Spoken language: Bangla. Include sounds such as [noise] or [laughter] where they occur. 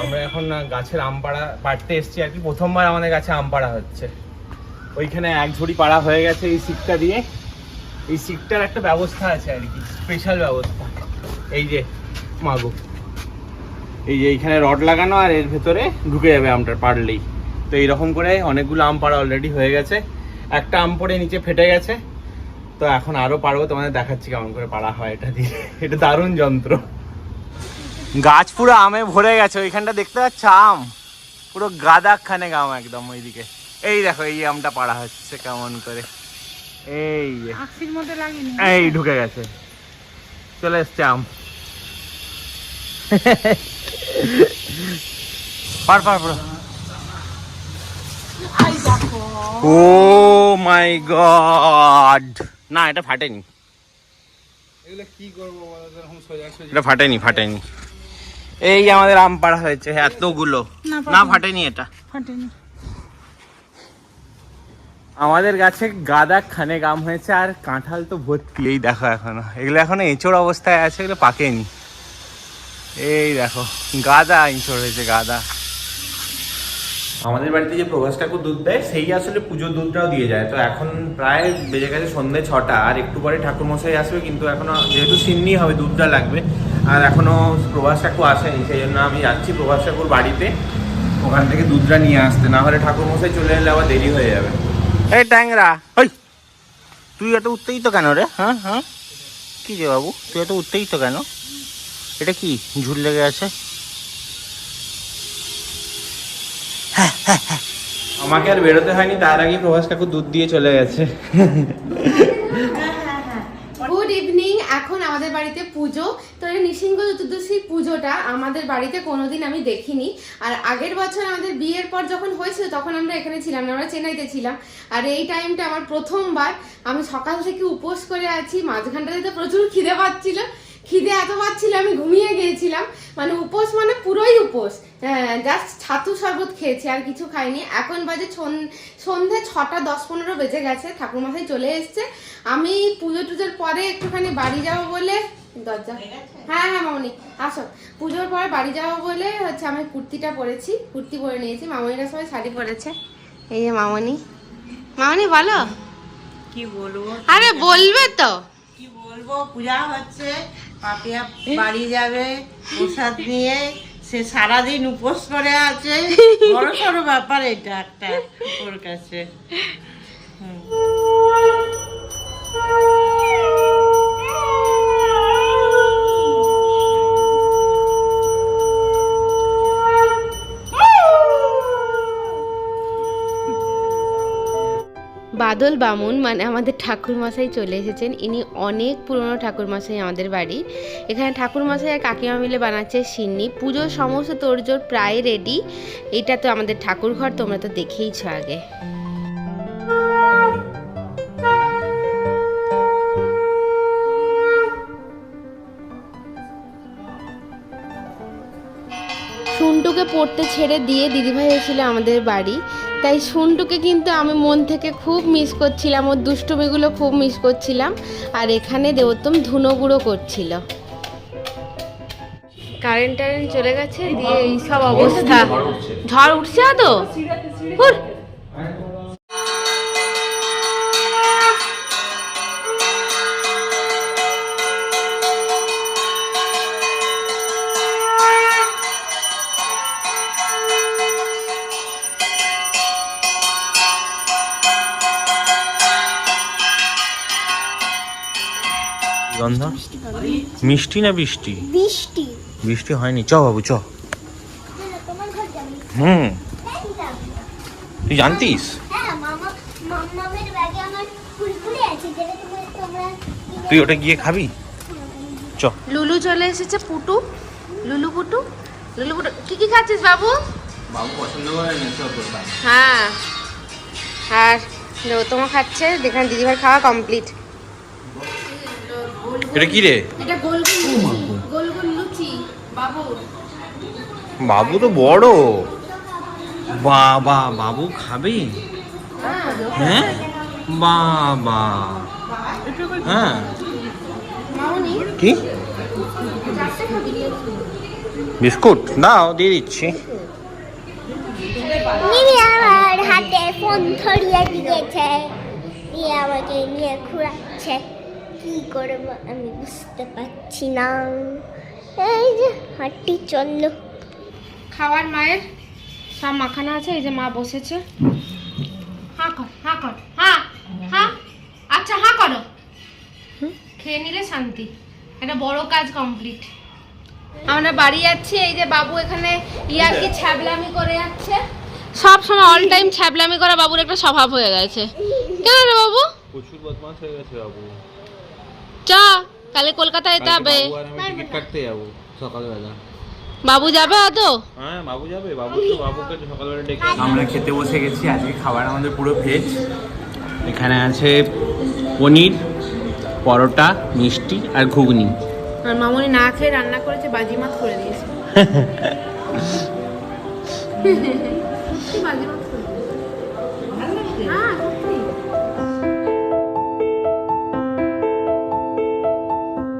আমরা এখন গাছের আম পাড়া পাড়তে এসেছি আর কি। প্রথমবার আমাদের গাছে আম পাড়া হচ্ছে। ওইখানে এক ঝুড়ি পাড়া হয়ে গেছে এই সিকটা দিয়ে। এই সিকটার একটা ব্যবস্থা আছে আর কি স্পেশাল ব্যবস্থা। এই যে মাগো। এই যে এইখানে রড লাগানো আর এর ভেতরে ঢুকে যাবে আমটা পারলেই তো এইরকম করে অনেকগুলো আম পাড়া অলরেডি হয়ে গেছে। একটা আম পড়ে নিচে ফেটে গেছে। তো এখন আরও পারব তোমাদের দেখাচ্ছি কেমন করে পাড়া হয় এটা দিয়ে। এটা দারুণ যন্ত্র। গাছ পুরো আমে ভরে গেছে ওইখানটা দেখতে পাচ্ছ আম? পুরো গাদা খানে আম একদম ওইদিকে। এই দেখো এই আমটা পাড়া হচ্ছে কেমন করে। এই এই ঢুকে গেছে। চলে এসছে আম। পার পার পুরো। Oh my God. না এটা ফাটেনি। এটা ফাটেনি ফাটেনি। এই আমাদের আম পাড়া হয়েছে এতগুলো। না, না ফাটেনি। এটা। ফাটেনি। আমাদের গাছে গাদা খানে আম হয়েছে আর কাঁঠাল তো ভর্তি। এই দেখো এখনও। এগুলো এখনও এঁচড় অবস্থায় আছে এগুলো পাকেনি। এই দেখো গাদা এঁচড় হয়েছে গাদা। আমাদের বাড়িতে যে প্রভাস ঠাকুর দুধ দেয় সেই আসলে পুজোর দুধটাও দিয়ে যায়। তো এখন প্রায় বেজে গেছে সন্ধ্যে ছটা আর একটু পরে ঠাকুর মশাই আসবে কিন্তু এখনও যেহেতু সিন্নি হবে দুধটা লাগবে আর এখনও প্রভাস ঠাকুর আসেনি সেই জন্য আমি যাচ্ছি প্রভাস ঠাকুর বাড়িতে। ওখান থেকে দুধটা নিয়ে আসতে না হলে ঠাকুর মশাই চলে এলে আবার দেরি হয়ে যাবে। এই ট্যাংরা ওই তুই এত উত্তেজিত কেন রে হ্যাঁ হ্যাঁ? কি রে বাবু তুই এত উত্তেজিত কেন? এটা কি ঝুল লেগে আছে? আমাকে আর বেরোতে হয়নি, তার আগেই প্রভাস কাকু দুধ দিয়ে চলে গেছে। গুড ইভিনিং এখন আমাদের বাড়িতে পুজো। তো এই নৃসিংহ চতুর্দশী পুজোটা আমাদের বাড়িতে কোনোদিন আমি দেখিনি। আর আগের বছর আমাদের বিয়ের পর যখন হয়েছিল, তখন আমরা এখানে ছিলাম না, আমরা চেন্নাইতে ছিলাম। আর এই টাইমটা আমার প্রথমবার। আমি সকাল থেকে উপোস করে আছি, মাঝখানটাতে তো প্রচুর খিদে পাচ্ছিল। খিদে এত পাচ্ছিল, আমি ঘুমিয়ে গিয়েছিলাম। মানে উপোস মানে পুরোই উপোস। জাস্ট ছাতু শরবত খেয়েছি আর কিছু খাইনি। এখন বাজে সন- সন্ধে ছটা দশ পনেরো বেজে গেছে ঠাকুরমশাই চলে এসছে। আমি পুজো টুজোর পরে একটুখানি বাড়ি যাব বলে দরজা হ্যাঁ হ্যাঁ মামনি আসো। পুজোর পরে বাড়ি যাব বলে হচ্ছে আমি কুর্তিটা পরেছি কুর্তি পরে নিয়েছি মামনিরা সবাই শাড়ি পরেছে। এই যে মামনি। মামনি বলো। কি বলব? আরে বলবে তো। কি বলব? পূজা হচ্ছে পাপিয়া বাড়ি যাবে প্রসাদ নিয়ে। সে সারাদিন উপোস করে আছে। [laughs] বড় সড়ো ব্যাপার এটা একটা ওর কাছে। বাদল বামুন মানে আমাদের ঠাকুরমশাই চলে এসেছেন। ইনি অনেক পুরনো ঠাকুরমশাই আমাদের বাড়ি। এখানে ঠাকুরমশাই আর কাকিমা মিলে বানাচ্ছে সিন্নি। পুজোর সমস্ত তোড়জোড় প্রায় রেডি এটা তো আমাদের ঠাকুর ঘর তোমরা তো দেখেইছো আগে। সুন্টুকে পড়তে ছেড়ে দিয়ে দিদিভাই এসেছিল আমাদের বাড়ি। তাই সুন্টুকে কিন্তু আমি মন থেকে খুব মিস করছিলাম ওর দুষ্টুমিগুলো খুব মিস করছিলাম। আর এখানে দেবোত্তম ধুনো গুঁড়ো করছিল। কারেন্ট টারেন্ট চলে গেছে, দিয়ে এই সব অবস্থা। ঝড় উঠছে তো গন্ধ মিষ্টি না বৃষ্টি? বৃষ্টি। বৃষ্টি হয়নি। চ বাবু চ। তোমার ঘর যাবি হুম। হ্যাঁ তুই জানতিস? হ্যাঁ মামা মামামের ব্যাগে আমার ফুলফুলি আছে যেটা তুমি তোমরা কিনে- তুই ওটা গিয়ে খাবি? চ। লুলু চলে এসেছে পুটু। লুলু পুটু? লুলু পুটু কি কি খাচ্ছিস বাবু? বাবু পছন্দ করে হ্যাঁ। আর তোমার খাচ্ছে যেখানে দিদিভাই খাওয়া কমপ্লিট এটা কি রে? এটা গোল গোল গোল গোল লুচি বাবু। বাবু তো বড়। বাবা বাবু খাবে? হ্যাঁ। বাবা হ্যাঁ। কি? বিস্কুট? দাও দিয়ে দিচ্ছি। হাতে ফোন ধরিয়ে দিয়েছে। দিয়ে আমাকে নিয়ে ঘুরাচ্ছে। কি করব আমি বুঝতে পারছি না। এই যে হাঁটি চলল খাওয়ার মায়ের সব মাখানা আছে এই যে মা বসেছে। হা কর হা কর হা হা। আচ্ছা হা করো। খেয়ে নিলে শান্তি। একটা বড় কাজ কমপ্লিট আমরা বাড়ি যাচ্ছি এই যে বাবু এখানে ইয়ার কি ছ্যাবলামি করে যাচ্ছে। সব সময় অল টাইম ছ্যাবলামি করা বাবুর একটা স্বভাব হয়ে গেছে। কেন রে বাবু? প্রচুর বদমাস হয়ে গেছে বাবু। চা কালে কলকাতায় যেতে হবে বাবু টিকিট কাটতে যাব সকালবেলা। বাবু যাবে আদৌ? হ্যাঁ বাবু যাবে। বাবু তো বাবুকে সকালবেলা ডেকে আমরা খেতে বসে গেছি আজকে খাবার আমাদের পুরো ভেজ এখানে আছে পনির পরোটা মিষ্টি আর ঘুগনি। আর মামনি না খেয়ে রান্না করেছে বাজিমাত করে দিয়েছে। [laughs] কি বাজিমাত